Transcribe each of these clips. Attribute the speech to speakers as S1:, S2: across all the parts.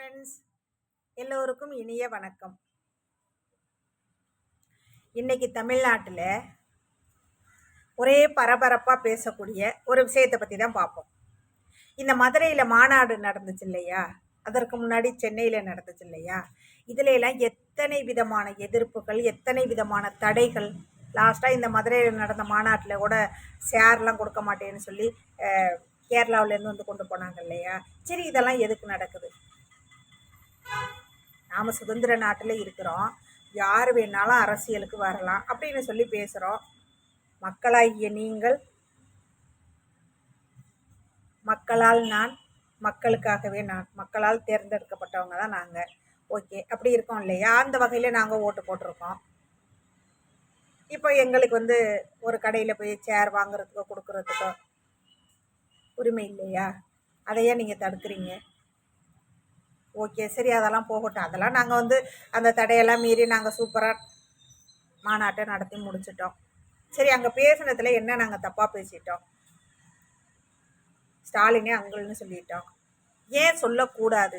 S1: Friends எல்லோருக்கும் இனிய வணக்கம். இன்னைக்கு தமிழ்நாட்டில் ஒரே பரபரப்பாக பேசக்கூடிய ஒரு விஷயத்தை பற்றி தான் பார்ப்போம். இந்த மதுரையில் மாநாடு நடந்துச்சு இல்லையா? அதற்கு முன்னாடி சென்னையில் நடந்துச்சு இல்லையா? இதுல எல்லாம் எத்தனை விதமான எதிர்ப்புகள் எத்தனை விதமான தடைகள்? லாஸ்ட்டாக இந்த மதுரையில் நடந்த மாநாட்டில் கூட ஷேர்லாம் கொடுக்க மாட்டேன்னு சொல்லி கேரளாவிலேருந்து வந்து கொண்டு போனாங்க இல்லையா? சரி இதெல்லாம் எதுக்கு நடக்குது? நாம் சுதந்திர நாட்டில் இருக்கிறோம். யார் வேணாலும் அரசியலுக்கு வரலாம். அப்படின்னு சொல்லி பேசுகிறோம் மக்களாகிய நீங்கள். மக்களால் நான் மக்களுக்காகவே நான். மக்களால் தேர்ந்தெடுக்கப்பட்டவங்க தான் நாங்கள் ஓகே. அப்படி இருக்கோம் இல்லையா? அந்த வகையில் நாங்கள் ஓட்டு போட்டிருக்கோம். இப்போ எங்களுக்கு வந்து ஒரு கடையில் போய் சேர் வாங்குறதுக்கோ கொடுக்குறதுக்கோ உரிமை இல்லையா? அதையே நீங்கள் தடுக்கிறீங்க. ஓகே சரி அதெல்லாம் போகட்டும். அதெல்லாம் நாங்கள் வந்து அந்த தடையெல்லாம் மீறி நாங்கள் சூப்பராக மாநாட்டை நடத்தி முடிச்சிட்டோம். சரி அங்கே பேசுனதில் என்ன நாங்கள் தப்பாக பேசிட்டோம்? ஸ்டாலினே அங்கள்னு சொல்லிட்டோம். ஏன் சொல்லக்கூடாது?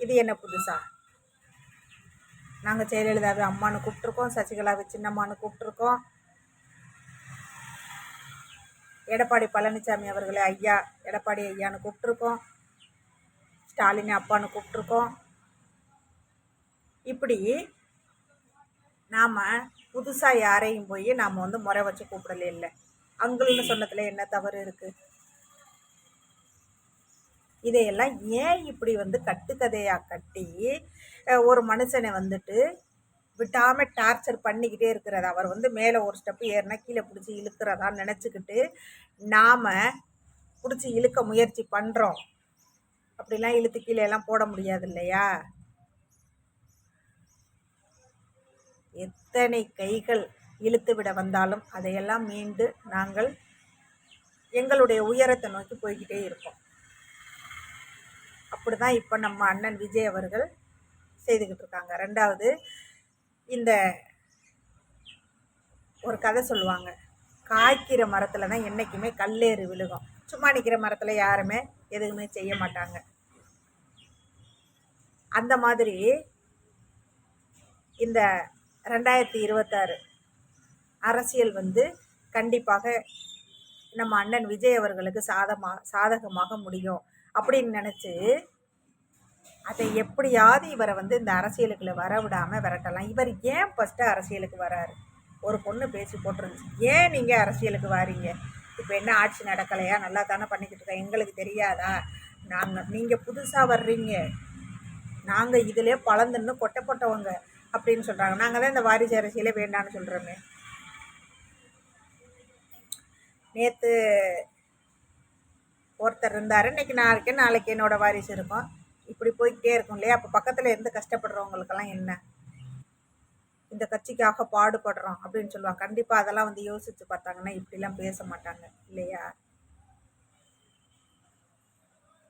S1: இது என்ன புதுசா? நாங்கள் ஜெயலலிதாவை அம்மானு கூப்பிட்ருக்கோம் சசிகலாவை சின்னம்மானு கூப்பிட்ருக்கோம் எடப்பாடி பழனிசாமி அவர்களை ஐயா எடப்பாடி ஐயான்னு கூப்பிட்ருக்கோம் ஸ்டாலின் அப்பான்னு கூப்பிட்ருக்கோம் இப்படி நாம் புதுசாக யாரையும் போய் நாம் வந்து முறை வச்சு கூப்பிடல இல்லை. அங்குள்னு சொன்னதில் என்ன தவறு இருக்குது இதையெல்லாம் ஏன் இப்படி வந்து கட்டுக்கதையாக கட்டி ஒரு மனுஷனை வந்துட்டு விட்டாமல் டார்ச்சர் பண்ணிக்கிட்டே இருக்கிறது அவர் வந்து மேலே ஒரு ஸ்டெப்பு ஏறினா கீழே பிடிச்சி இழுக்கிறதா நினச்சிக்கிட்டு நாம் பிடிச்சி இழுக்க முயற்சி பண்ணுறோம் அப்படிலாம் இழுத்து கீழே எல்லாம் போட முடியாது இல்லையா எத்தனை கைகள் இழுத்து விட வந்தாலும் அதையெல்லாம் மீண்டு நாங்கள் எங்களுடைய உயரத்தை நோக்கி போய்கிட்டே இருப்போம். அப்படி தான் இப்போ நம்ம அண்ணன் விஜய் அவர்கள் செய்துக்கிட்டு இருக்காங்க. ரெண்டாவது இந்த ஒரு கதை சொல்லுவாங்க காய்க்கிற மரத்தில் தான் என்றைக்குமே கல்லேறு விழுகும். சும்மா நிற்கிற மரத்தில் யாருமே எதுவுமே செய்ய மாட்டாங்க. அந்த மாதிரி இந்த ரெண்டாயிரத்தி இருபத்தாறு அரசியல் வந்து கண்டிப்பாக நம்ம அண்ணன் விஜய் அவர்களுக்கு சாதமாக சாதகமாக முடியும். அப்படின்னு நினச்சி அதை எப்படியாவது இவரை வந்து இந்த அரசியலுக்குள்ள வர விடாமல் விரட்டலாம். இவர் ஏன் ஃபஸ்ட்டு அரசியலுக்கு வராரு? ஒரு பொண்ணு பேசி போட்டிருந்துச்சு. ஏன் நீங்கள் அரசியலுக்கு வாரீங்க? இப்போ என்ன ஆட்சி நடக்கலையா? நல்லா தானே பண்ணிக்கிட்டு இருக்கோம் எங்களுக்கு தெரியாதா? நாங்கள் நீங்கள் புதுசாக வர்றீங்க. நாங்கள் இதிலே பழந்துன்னு கொட்டப்பட்டவங்க அப்படின்னு சொல்கிறாங்க நாங்கள் தான் இந்த வாரிசு அரசியலே வேண்டான்னு சொல்கிறோமே நேற்று ஒருத்தர் இருந்தார். இன்னைக்கு நான் இருக்கேன் நாளைக்கு என்னோடய வாரிசு இருக்கும். இப்படி போய்கிட்டே இருக்கும் இல்லையா? அப்போ பக்கத்தில் இருந்து கஷ்டப்படுறவங்களுக்கெல்லாம் என்ன? இந்த கட்சிக்காக பாடுபடுறோம் அப்படின்னு சொல்லுவாங்க. கண்டிப்பாக அதெல்லாம் வந்து யோசித்து பார்த்தாங்கன்னா இப்படிலாம் பேச மாட்டாங்க இல்லையா?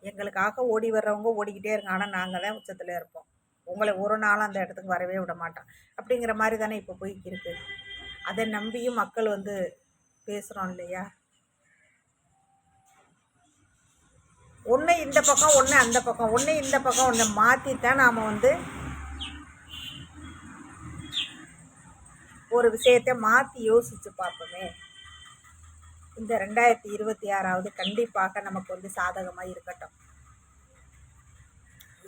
S1: எங்களுக்காக ஓடி வர்றவங்க ஓடிக்கிட்டே இருக்காங்க ஆனால் நாங்கள் தான் உச்சத்தில் இருப்போம். உங்களை ஒரு நாளும் அந்த இடத்துக்கு வரவே விட மாட்டோம். அப்படிங்கிற மாதிரி தானே இப்போ போய் இருக்கு அதை நம்பியும் மக்கள் வந்து பேசுகிறோம் இல்லையா? ஒன்று இந்த பக்கம் ஒன்று அந்த பக்கம். ஒன்று இந்த பக்கம் ஒன்று மாற்றித்தான் நாம் வந்து ஒரு விஷயத்தை மாற்றி யோசித்து பார்ப்போமே. இந்த ரெண்டாயிரத்தி இருபத்தி ஆறாவது கண்டிப்பாக நமக்கு வந்து சாதகமாக இருக்கட்டும்.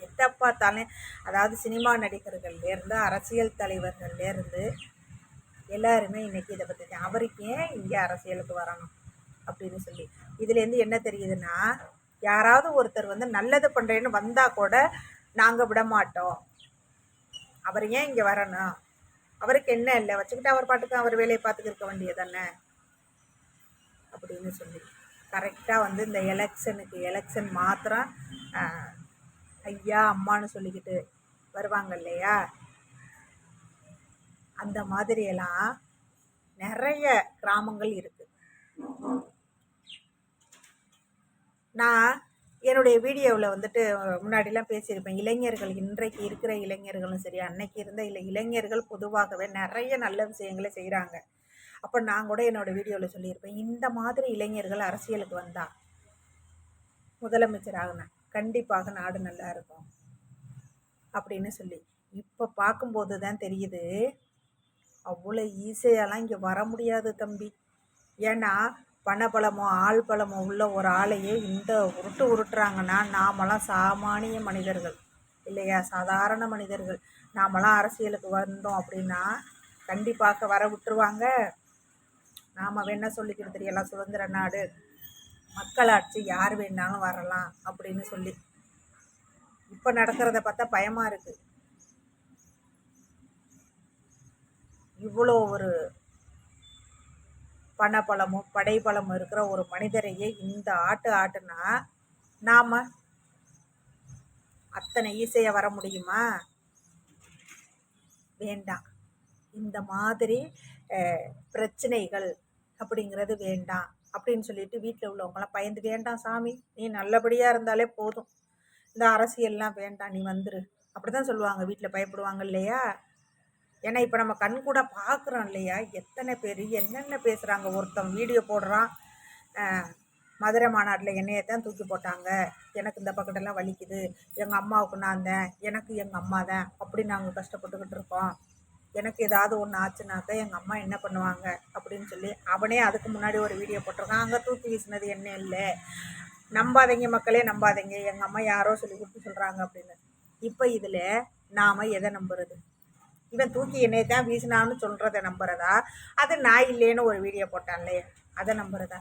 S1: எதை பார்த்தாலும் அதாவது சினிமா நடிகர்கள்லேருந்து அரசியல் தலைவர்கள்லேருந்து எல்லாருமே இன்னைக்கு இதை பற்றி தான். அவருக்கு ஏன் இங்கே அரசியலுக்கு வரணும் அப்படின்னு சொல்லி. இதுலேருந்து என்ன தெரியுதுன்னா யாராவது ஒருத்தர் வந்து நல்லது பண்ணுறேன்னு வந்தால் கூட நாங்கள் விட மாட்டோம் அவர் ஏன் இங்கே வரணும்? அவருக்கு என்ன இல்லை? வச்சுக்கிட்டு அவர் பாட்டுக்கு அவர் வேலையை பார்த்துக்க இருக்க வேண்டியதானே அப்படின்னு சொல்லி. கரெக்டாக வந்து இந்த எலெக்ஷனுக்கு எலெக்ஷன் மாத்திரம் ஐயா அம்மான்னு சொல்லிக்கிட்டு வருவாங்க இல்லையா? அந்த மாதிரியெல்லாம் நிறைய கிராமங்கள் இருக்குது நான் என்னுடைய வீடியோவில் வந்துட்டு முன்னாடிலாம் பேசியிருப்பேன். இளைஞர்கள் இன்றைக்கு இருக்கிற இளைஞர்களும் சரி அன்னைக்கு இருந்த இல்லை இளைஞர்கள் பொதுவாகவே நிறைய நல்ல விஷயங்களை செய்கிறாங்க அப்போ நான் கூட என்னோட வீடியோவில் சொல்லியிருப்பேன் இந்த மாதிரி இளைஞர்கள் அரசியலுக்கு வந்தால் முதலமைச்சர் ஆகினேன் கண்டிப்பாக நாடு நல்லா இருக்கும். அப்படின்னு சொல்லி. இப்போ பார்க்கும்போது தான் தெரியுது அவ்வளோ ஈஸியாலாம் இங்கே வர முடியாது தம்பி. ஏன்னா பணபலமோ ஆள் பலமோ உள்ள ஒரு ஆளையே இந்த உருட்டு உருட்டுறாங்கன்னா நாமெல்லாம் சாமானிய மனிதர்கள். இல்லையா? சாதாரண மனிதர்கள். நாமெல்லாம் அரசியலுக்கு வந்தோம் அப்படின்னா கண்டிப்பாக வர விட்டுருவாங்க. நாம் வேணால் சொல்லிக்கிட்டு தெரியலாம் சுதந்திர நாடு. மக்களாட்சி யார் வேணாலும் வரலாம் அப்படின்னு சொல்லி. இப்போ நடக்கிறத பார்த்தா பயமாக இருக்குது இவ்வளோ ஒரு பணபலமும் படைபலமும் இருக்கிற ஒரு மனிதரையே இந்த ஆட்டு ஆட்டுனா நாம் அத்தனை ஈஸியாக வர முடியுமா? வேண்டாம். இந்த மாதிரி பிரச்சனைகள் அப்படிங்கிறது வேண்டாம் அப்படின்னு சொல்லிட்டு வீட்டில் உள்ளவங்களாம் பயந்து வேண்டாம் சாமி நீ நல்லபடியாக இருந்தாலே போதும். இந்த அரசியல்லாம் வேண்டாம் நீ வந்துரு. அப்படி தான் சொல்லுவாங்க. வீட்டில் பயப்படுவாங்க இல்லையா? ஏன்னா இப்போ நம்ம கண் கூட பார்க்குறோம் இல்லையா? எத்தனை பேர் என்னென்ன பேசுகிறாங்க ஒருத்தன் வீடியோ போடுறான். மதுரை மாநாட்டில் என்னையை தான் தூக்கி போட்டாங்க. எனக்கு இந்த பக்கத்தெல்லாம் வலிக்குது. எங்கள் அம்மாவுக்கு நான் தான். எனக்கு எங்கள் அம்மா தான். அப்படி நாங்கள் கஷ்டப்பட்டுக்கிட்டு இருக்கோம். எனக்கு ஏதாவது ஒன்று ஆச்சுனாக்கா எங்கள் அம்மா என்ன பண்ணுவாங்க? அப்படின்னு சொல்லி அவனே அதுக்கு முன்னாடி ஒரு வீடியோ போட்டிருக்கான். அங்கே தூக்கி வீசினது என்ன இல்லை. நம்பாதீங்க மக்களே நம்பாதீங்க. எங்கள் அம்மா யாரோ சொல்லி கொடுத்து சொல்கிறாங்க அப்படின்னு. இப்போ இதில் நாம் எதை நம்புறது? இவன் தூக்கி என்னை தான் வீசினான்னு சொல்கிறத நம்புறதா? அது நான் இல்லைன்னு ஒரு வீடியோ போட்டான்லே. அதை நம்புறதா?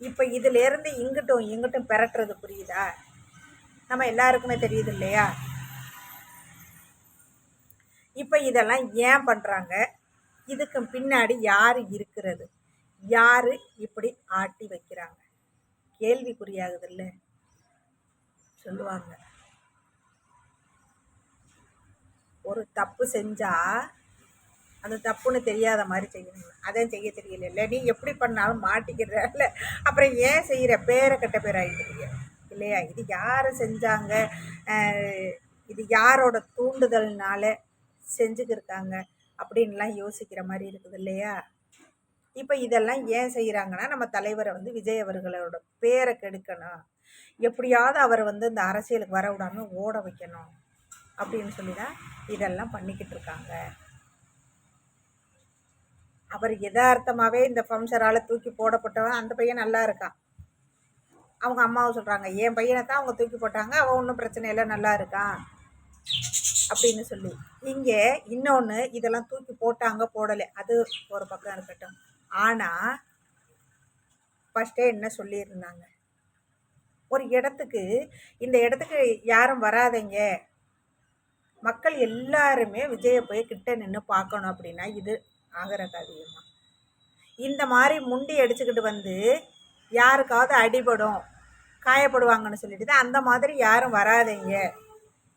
S1: இப்போ இதுலேருந்து இங்கிட்டும் இங்கிட்டும் பெரட்டுறது புரியுதா? நம்ம எல்லாருக்குமே தெரியுது இல்லையா? இப்போ இதெல்லாம் ஏன் பண்ணுறாங்க இதுக்கு பின்னாடி யார் இருக்கிறது? யார் இப்படி ஆட்டி வைக்கிறாங்க? கேள்விக்குறியாகுது இல்லை? சொல்லுவாங்க. ஒரு தப்பு செஞ்சால் அந்த தப்புன்னு தெரியாத மாதிரி செய்யணும். அதான் செய்ய தெரியல. இல்லை நீ எப்படி பண்ணாலும் மாட்டிக்கிறல அப்புறம் ஏன் செய்கிற பேரை கெட்ட பேர் இல்லையா? இது யார் செஞ்சாங்க? இது யாரோட தூண்டுதல்னால செஞ்சுக்கிருக்காங்க? அப்படின்லாம் யோசிக்கிற மாதிரி இருக்குது இல்லையா? இப்போ இதெல்லாம் ஏன் செய்கிறாங்கன்னா நம்ம தலைவரை வந்து விஜய் அவர்களோட பேரை கெடுக்கணும். எப்படியாவது அவரை வந்து இந்த அரசியலுக்கு வர விடாமல் ஓட வைக்கணும். அப்படின்னு சொல்லி தான் இதெல்லாம் பண்ணிக்கிட்டு இருக்காங்க. அவர் யதார்த்தமாகவே இந்த ஃபங்க்ஷரால் தூக்கி போடப்பட்டவன் அந்த பையன் நல்லா இருக்கான். அவங்க அம்மாவை சொல்கிறாங்க என் பையனை தான் அவங்க தூக்கி போட்டாங்க அவன் ஒன்றும் பிரச்சனை இல்லை நல்லா இருக்கான். அப்படின்னு சொல்லி. இங்கே இன்னொன்று இதெல்லாம் தூக்கி போட்டாங்க போடலை. அது ஒரு பக்கம் இருக்கட்டும். ஆனால் ஃபஸ்ட்டே என்ன சொல்லியிருந்தாங்க? ஒரு இடத்துக்கு இந்த இடத்துக்கு யாரும் வராதீங்க. மக்கள் எல்லாருமே விஜயை போய் கிட்ட நின்று பார்க்கணும் அப்படின்னா இது ஆகிற காரியமா இந்த மாதிரி முண்டி அடிச்சுக்கிட்டு வந்து யாருக்காவது அடிபடும் காயப்படுவாங்கன்னு சொல்லிட்டு தான் அந்த மாதிரி யாரும் வராதீங்க.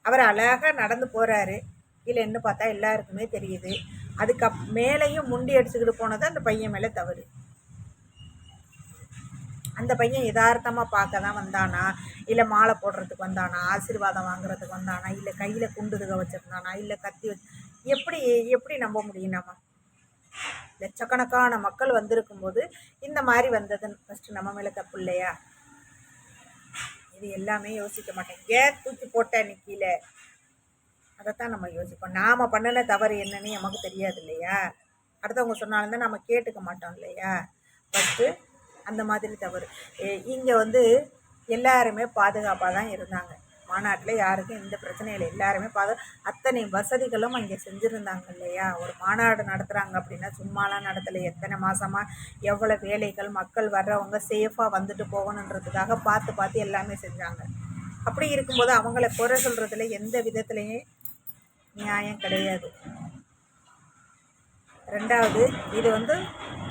S1: அவர் அழகாக நடந்து போகிறாரு இல்லைன்னு பார்த்தா எல்லாருக்குமே தெரியுது. அதுக்கு மேலேயும் முண்டி அடிச்சுக்கிட்டு போனது அந்த பையன் மேலே தவறு. அந்த பையன் யதார்த்தமாக பார்க்க தான் வந்தானா? இல்லை மாலை போடுறதுக்கு வந்தானா? ஆசீர்வாதம் வாங்குறதுக்கு வந்தானா? இல்லை கையில் குண்டுதுக வச்சுருந்தானா? இல்லை கத்தி வச்சு எப்படி எப்படி நம்ப முடியும் நம்ம? லட்சக்கணக்கான மக்கள் வந்திருக்கும்போது இந்த மாதிரி வந்ததுன்னு ஃபஸ்ட்டு நம்ம மேலே தப்பு இல்லையா? இது எல்லாமே யோசிக்க மாட்டேன். ஏன் தூக்கி போட்டேன் நீ கீழே? அதைத்தான் நம்ம யோசிப்போம். நாம் பண்ணின தவறு என்னன்னு நமக்கு தெரியாது இல்லையா? அடுத்தவங்க சொன்னாலும் தான் நம்ம கேட்டுக்க மாட்டோம் இல்லையா? ஃபஸ்ட்டு அந்த மாதிரி தவறு. இங்கே வந்து எல்லாருமே பாதுகாப்பாக தான் இருந்தாங்க. மாநாட்டில் யாருக்கும் எந்த பிரச்சனையும் இல்லை. எல்லாருமே பாது அத்தனை வசதிகளும் அங்கே செஞ்சுருந்தாங்க இல்லையா? ஒரு மாநாடு நடத்துகிறாங்க அப்படின்னா சும்மாலாம் நடத்தலை. எத்தனை மாதமாக எவ்வளோ வேலைகள் மக்கள் வர்றவங்க சேஃபாக வந்துட்டு போகணுன்றதுக்காக பார்த்து பார்த்து எல்லாமே செஞ்சாங்க. அப்படி இருக்கும்போது அவங்கள குறை சொல்கிறதுல எந்த விதத்துலேயும் நியாயம் கிடையாது. ரெண்டாவது இது வந்து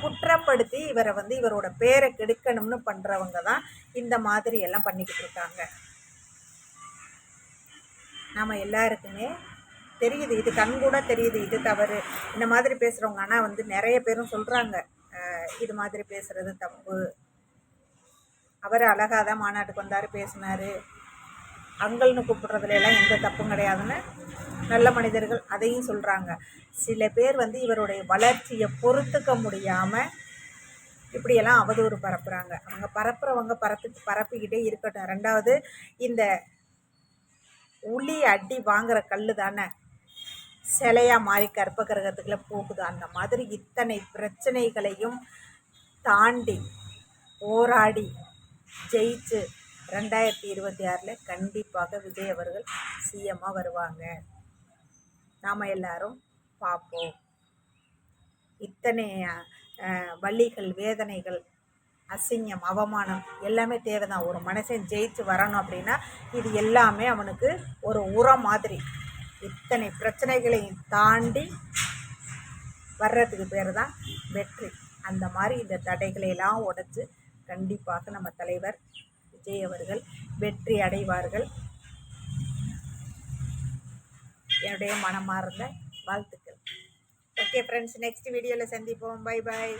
S1: குற்றப்படுத்தி இவரை வந்து இவரோட பேரை கெடுக்கணும்னு பண்ணுறவங்க தான் இந்த மாதிரி எல்லாம் பண்ணிக்கிட்டு இருக்காங்க. நாம் எல்லாருக்குமே தெரியுது இது கண் கூட தெரியுது இது தவறு. இந்த மாதிரி பேசுகிறவங்க ஆனால் வந்து நிறைய பேரும் சொல்கிறாங்க இது மாதிரி பேசுகிறது தப்பு. அவர் அழகாக தான் மாநாட்டுக்கு வந்தார் பேசினார். அங்கல்னு கூப்பிடுறதுல எல்லாம் எந்த தப்பும் கிடையாதுன்னு நல்ல மனிதர்கள் அதையும் சொல்கிறாங்க சில பேர் வந்து இவருடைய வளர்ச்சியை பொறுத்துக்க முடியாமல் இப்படியெல்லாம் அவதூறு பரப்புகிறாங்க அவங்க பரப்புகிறவங்க பரப்பு பரப்பிக்கிட்டே இருக்கட்டும். ரெண்டாவது இந்த உளி அடி வாங்குற கல் தானே? சிலையாக மாறி கற்ப கிரகத்துக்குள்ள போகுது. அந்த மாதிரி இத்தனை பிரச்சனைகளையும் தாண்டி போராடி ஜெயிச்சு ரெண்டாயிரத்தி இருபத்தி ஆறில் கண்டிப்பாக விஜய் அவர்கள் சிஎம்மாக வருவாங்க. நாம் எல்லாரும் பார்ப்போம். இத்தனை வழிகள் வேதனைகள் அசிங்கம் அவமானம் எல்லாமே தேவை தான் ஒரு மனுஷன் ஜெயிச்சு வரணும் அப்படின்னா இது எல்லாமே அவனுக்கு ஒரு உரம் மாதிரி. இத்தனை பிரச்சனைகளையும் தாண்டி வர்றதுக்கு பேர் தான் வெற்றி. அந்த மாதிரி இந்த தடைகளையெல்லாம் உடச்சி கண்டிப்பாக நம்ம தலைவர் விஜய் அவர்கள் வெற்றி அடைவார்கள். என்னுடைய மனமார்ந்த வாழ்த்துக்கள். ஓகே ஃப்ரெண்ட்ஸ் நெக்ஸ்ட் வீடியோவில் சந்திப்போம். Bye bye